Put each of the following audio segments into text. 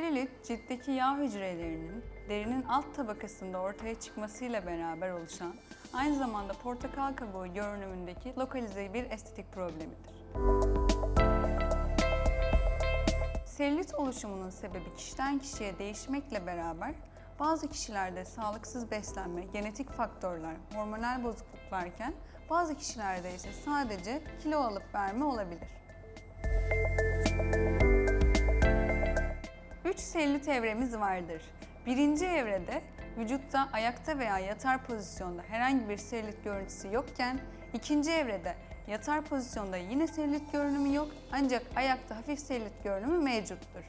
Serilit, ciltteki yağ hücrelerinin derinin alt tabakasında ortaya çıkmasıyla beraber oluşan, aynı zamanda portakal kabuğu görünümündeki lokalize bir estetik problemidir. Selülit oluşumunun sebebi kişiden kişiye değişmekle beraber bazı kişilerde sağlıksız beslenme, genetik faktörler, hormonal bozukluklarken bazı kişilerde ise sadece kilo alıp verme olabilir. Selülit evremiz vardır. Birinci evrede vücutta ayakta veya yatar pozisyonda herhangi bir selülit görüntüsü yokken, ikinci evrede yatar pozisyonda yine selülit görünümü yok ancak ayakta hafif selülit görünümü mevcuttur.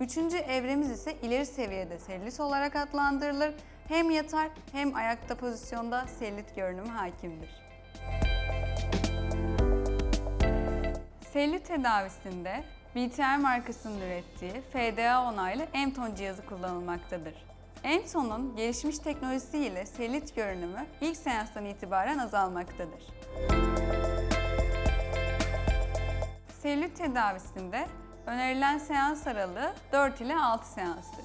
Üçüncü evremiz ise ileri seviyede selülit olarak adlandırılır. Hem yatar hem ayakta pozisyonda selülit görünümü hakimdir. Selülit tedavisinde BTR markasının ürettiği FDA onaylı Emton cihazı kullanılmaktadır. Emton'un gelişmiş teknolojisiyle selülit görünümü ilk seanstan itibaren azalmaktadır. Selülit tedavisinde önerilen seans aralığı 4 ile 6 seanstır.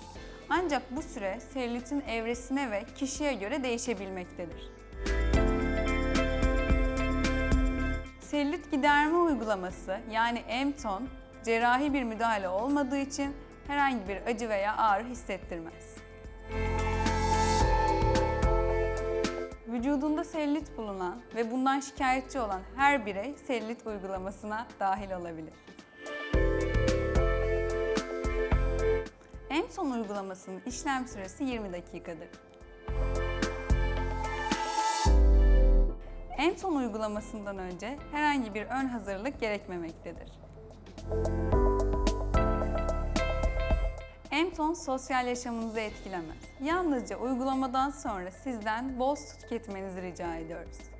Ancak bu süre selülitin evresine ve kişiye göre değişebilmektedir. Selülit giderme uygulaması yani Emton cerrahi bir müdahale olmadığı için herhangi bir acı veya ağrı hissettirmez. Vücudunda selülit bulunan ve bundan şikayetçi olan her birey selülit uygulamasına dahil olabilir. Emton uygulamasının işlem süresi 20 dakikadır. Emton uygulamasından önce herhangi bir ön hazırlık gerekmemektedir. Emton sosyal yaşamınızı etkilemez. Yalnızca uygulamadan sonra sizden bol su tüketmenizi rica ediyoruz.